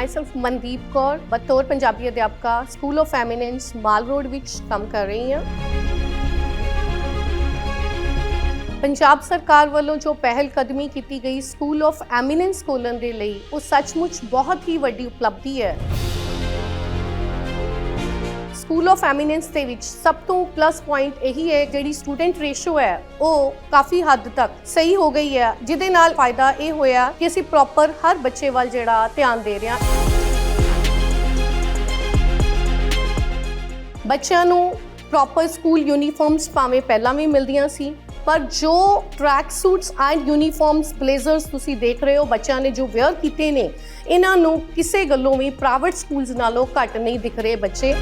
Myself Mandeep Kaur ਬਤੌਰ ਪੰਜਾਬੀ ਅਧਿਆਪਕਾ school of eminence mall road ਵਿੱਚ ਕੰਮ ਕਰ ਰਹੀ ਹਾਂ ਪੰਜਾਬ ਸਰਕਾਰ ਵੱਲੋਂ ਜੋ ਪਹਿਲ ਕਦਮੀ ਕੀਤੀ ਗਈ ਸਕੂਲ ਆਫ ਐਮੀਨੈਂਸ ਖੋਲ੍ਹਣ ਦੇ ਲਈ ਉਹ ਸੱਚਮੁੱਚ ਬਹੁਤ ਹੀ ਵੱਡੀ ਉਪਲਬਧੀ ਹੈ ਸਕੂਲ ਆਫ ਐਮੀਨੈਂਸ ਦੇ ਵਿੱਚ ਸਭ ਤੋਂ ਪਲੱਸ ਪੁਆਇੰਟ ਇਹੀ ਹੈ, ਜਿਹੜੀ ਸਟੂਡੈਂਟ ਰੇਸ਼ੋ ਹੈ, ਉਹ ਕਾਫੀ ਹੱਦ ਤੱਕ ਸਹੀ ਹੋ ਗਈ ਹੈ, ਜਿਹਦੇ ਨਾਲ ਫਾਇਦਾ ਇਹ ਹੋਇਆ ਕਿ ਅਸੀਂ ਪ੍ਰੋਪਰ ਹਰ ਬੱਚੇ ਵੱਲ ਜਿਹੜਾ ਧਿਆਨ ਦੇ ਰਹੇ ਹਾਂ। ਬੱਚਿਆਂ ਨੂੰ ਪ੍ਰੋਪਰ ਸਕੂਲ ਯੂਨੀਫਾਰਮਸ ਭਾਵੇਂ ਪਹਿਲਾਂ ਵੀ ਮਿਲਦੀਆਂ ਸੀ, ਪਰ ਜੋ track suits and uniforms blazers ਤੁਸੀਂ ਦੇਖ ਰਹੇ ਹੋ, ਬੱਚਿਆਂ ਨੇ ਜੋ ਵੇਅਰ ਕੀਤੇ ਨੇ, ਇਹਨਾਂ ਨੂੰ ਕਿਸੇ ਗੱਲੋਂ ਵੀ ਪ੍ਰਾਈਵੇਟ ਸਕੂਲਸ ਨਾਲੋਂ ਘੱਟ ਨਹੀਂ ਦਿਖ ਰਹੇ ਬੱਚੇ।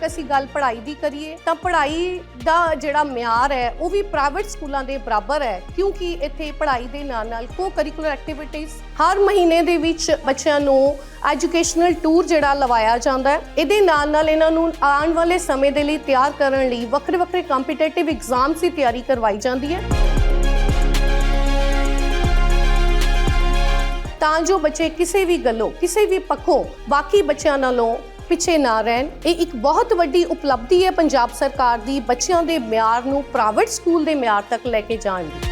ਤੱਕ ਅਸੀਂ ਗੱਲ ਪੜ੍ਹਾਈ ਦੀ ਕਰੀਏ, ਤਾਂ ਪੜ੍ਹਾਈ ਦਾ ਜਿਹੜਾ ਮਿਆਰ ਹੈ, ਉਹ ਵੀ ਪ੍ਰਾਈਵੇਟ ਸਕੂਲਾਂ ਦੇ ਬਰਾਬਰ ਹੈ, ਕਿਉਂਕਿ ਇੱਥੇ ਪੜ੍ਹਾਈ ਦੇ ਨਾਲ ਨਾਲ ਕੋ ਕਰਿਕੂਲਰ ਐਕਟੀਵਿਟੀਜ਼ ਹਰ ਮਹੀਨੇ ਦੇ ਵਿੱਚ ਬੱਚਿਆਂ ਨੂੰ ਐਜੂਕੇਸ਼ਨਲ ਟੂਰ ਜਿਹੜਾ ਲਵਾਇਆ ਜਾਂਦਾ ਹੈ। ਇਹਦੇ ਨਾਲ ਨਾਲ ਇਹਨਾਂ ਨੂੰ ਆਉਣ ਵਾਲੇ ਸਮੇਂ ਦੇ ਲਈ ਤਿਆਰ ਕਰਨ ਲਈ ਵੱਖਰੇ ਵੱਖਰੇ ਕੰਪੀਟੀਟਿਵ ਐਗਜ਼ਾਮਸ ਦੀ ਤਿਆਰੀ ਕਰਵਾਈ ਜਾਂਦੀ ਹੈ। ਤਾਂ ਜੋ ਬੱਚੇ ਕਿਸੇ ਵੀ ਗੱਲੋਂ, ਕਿਸੇ ਵੀ ਪੱਖੋਂ ਬਾਕੀ ਬੱਚਿਆਂ ਨਾਲੋਂ ਪਿੱਛੇ ਨਾ ਰਹਿਣ। ਇਹ ਇੱਕ ਬਹੁਤ ਵੱਡੀ ਉਪਲਬਧੀ ਹੈ। ਪੰਜਾਬ ਸਰਕਾਰ ਦੀ ਬੱਚਿਆਂ ਦੇ ਮਿਆਰ ਨੂੰ ਪ੍ਰਾਈਵੇਟ ਸਕੂਲ ਦੇ ਮਿਆਰ ਤੱਕ ਲੈ ਕੇ ਜਾਣ ਦੀ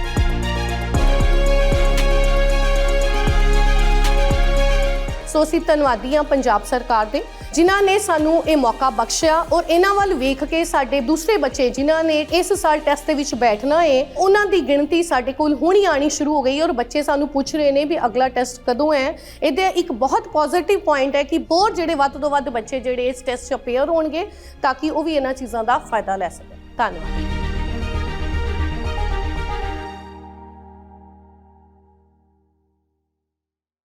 ਸੋ ਅਸੀਂ ਧੰਨਵਾਦੀ ਹਾਂ ਪੰਜਾਬ ਸਰਕਾਰ ਦੇ, ਜਿਨ੍ਹਾਂ ਨੇ ਸਾਨੂੰ ਇਹ ਮੌਕਾ ਬਖਸ਼ਿਆ ਔਰ ਇਹਨਾਂ ਵੱਲ ਵੇਖ ਕੇ ਸਾਡੇ ਦੂਸਰੇ ਬੱਚੇ ਜਿਨ੍ਹਾਂ ਨੇ ਇਸ ਸਾਲ ਟੈਸਟ ਦੇ ਵਿੱਚ ਬੈਠਣਾ ਹੈ ਉਹਨਾਂ ਦੀ ਗਿਣਤੀ ਸਾਡੇ ਕੋਲ ਹੁਣੀ ਆਣੀ ਸ਼ੁਰੂ ਹੋ ਗਈ ਔਰ ਬੱਚੇ ਸਾਨੂੰ ਪੁੱਛ ਰਹੇ ਨੇ ਵੀ ਅਗਲਾ ਟੈਸਟ ਕਦੋਂ ਹੈ। ਇਹਦੇ ਇੱਕ ਬਹੁਤ ਪੋਜ਼ਿਟਿਵ ਪੁਆਇੰਟ ਹੈ ਕਿ ਬਹੁਤ ਜਿਹੜੇ ਵੱਧ ਤੋਂ ਵੱਧ ਬੱਚੇ ਜਿਹੜੇ ਇਸ ਟੈਸਟ 'ਚ ਅਪੀਅਰ ਹੋਣਗੇ ਤਾਂ ਕਿ ਉਹ ਵੀ ਇਹਨਾਂ ਚੀਜ਼ਾਂ ਦਾ ਫਾਇਦਾ ਲੈ ਸਕਣ। ਧੰਨਵਾਦ।